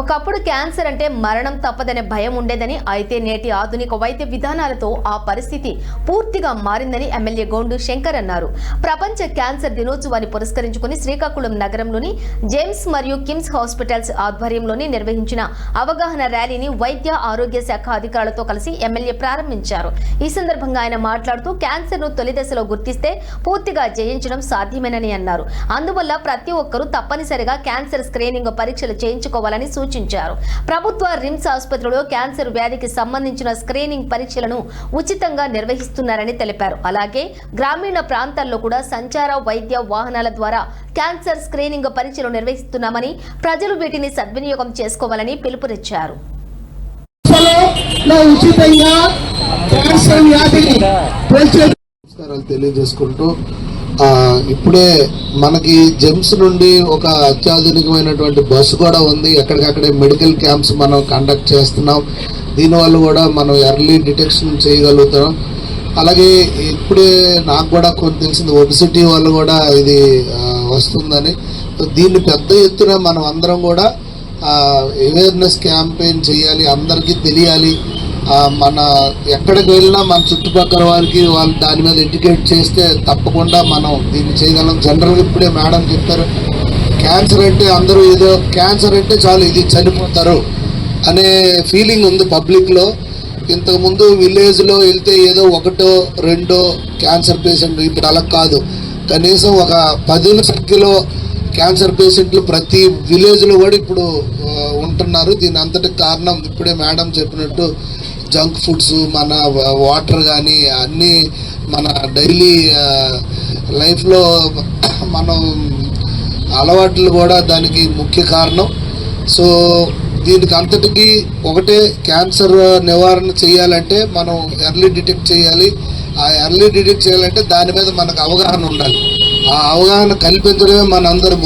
ఒకప్పుడు క్యాన్సర్ అంటే మరణం తప్పదనే భయం ఉండేదని అయితే నేటి ఆధునిక వైద్య విధానాలతో ఆ పరిస్థితి పూర్తిగా మారిందని ఎమ్మెల్యే గోండు శంకర్ అన్నారు. ప్రపంచ క్యాన్సర్ దినోత్సవాన్ని పురస్కరించుకుని శ్రీకాకుళం నగరంలోని జేమ్స్ మరియు కిమ్స్ హాస్పిటల్స్ ఆధ్వర్యంలోని నిర్వహించిన అవగాహన ర్యాలీని వైద్య ఆరోగ్య శాఖ అధికారులతో కలిసి ఎమ్మెల్యే ప్రారంభించారు. ఈ సందర్భంగా ఆయన మాట్లాడుతూ క్యాన్సర్ను తొలి దశలో గుర్తిస్తే పూర్తిగా జయించడం సాధ్యమేనని అన్నారు. అందువల్ల ప్రతి ఒక్కరూ తప్పనిసరిగా క్యాన్సర్ స్క్రీనింగ్ పరీక్షలు చేయించుకోవాలని సూచించారు. ప్రభుత్వ రిమ్స్ ఆసుపత్రిలో క్యాన్సర్ వ్యాధికి సంబంధించిన స్క్రీనింగ్ పరీక్షలను ఉచితంగా నిర్వహిస్తున్నారని తెలిపారు. అలాగే గ్రామీణ ప్రాంతాల్లో కూడా సంచార వైద్య వాహనాల ద్వారా క్యాన్సర్ స్క్రీనింగ్ పరీక్షలు నిర్వహిస్తున్నామని ప్రజలు వీటిని సద్వినియోగం చేసుకోవాలని పిలుపునిచ్చారు. తెలియజేసుకుంటూ ఇప్పుడే మనకి జెమ్స్ నుండి ఒక అత్యాధునికమైనటువంటి బస్సు కూడా ఉంది. ఎక్కడికక్కడే మెడికల్ క్యాంప్స్ మనం కండక్ట్ చేస్తున్నాం. దీనివల్ల కూడా మనం ఎర్లీ డిటెక్షన్ చేయగలుగుతాం. అలాగే ఇప్పుడే నాకు కూడా కొన్ని తెలిసింది ఒబిసిటీ వాళ్ళు కూడా ఇది వస్తుందని. దీన్ని పెద్ద ఎత్తున మనం అందరం కూడా అవేర్నెస్ క్యాంపెయిన్ చేయాలి అందరికీ తెలియాలి. మన ఎక్కడికి వెళ్ళినా మన చుట్టుపక్కల వారికి వాళ్ళు దాని మీద ఎడ్యుకేట్ చేస్తే తప్పకుండా మనం దీన్ని చేయగలం. జనరల్గా ఇప్పుడే మేడం చెప్తారు క్యాన్సర్ అంటే అందరూ ఏదో క్యాన్సర్ అంటే చాలు ఇది చనిపోతారు అనే ఫీలింగ్ ఉంది పబ్లిక్లో ఇంతకుముందు విలేజ్లో వెళ్తే ఏదో ఒకటో రెండో క్యాన్సర్ పేషెంట్ ఇప్పుడు అలా కాదు. కనీసం ఒక పదుల సంఖ్యలో క్యాన్సర్ పేషెంట్లు ప్రతి విలేజ్లో కూడా ఇప్పుడు ఉంటున్నారు. దీని అంతటి కారణం ఇప్పుడే మేడం చెప్పినట్టు జంక్ ఫుడ్స్ మన వాటర్ కానీ అన్నీ మన డైలీ లైఫ్లో మనం అలవాట్లు కూడా దానికి ముఖ్య కారణం. సో దీనికి అంతటికి ఒకటే క్యాన్సర్ నివారణ చేయాలంటే మనం ఎర్లీ డిటెక్ట్ చేయాలి. ఆ ఎర్లీ డిటెక్ట్ చేయాలంటే దాని మీద మనకు అవగాహన ఉండాలి. ఆ అవగాహన కల్పించడమే మనందరం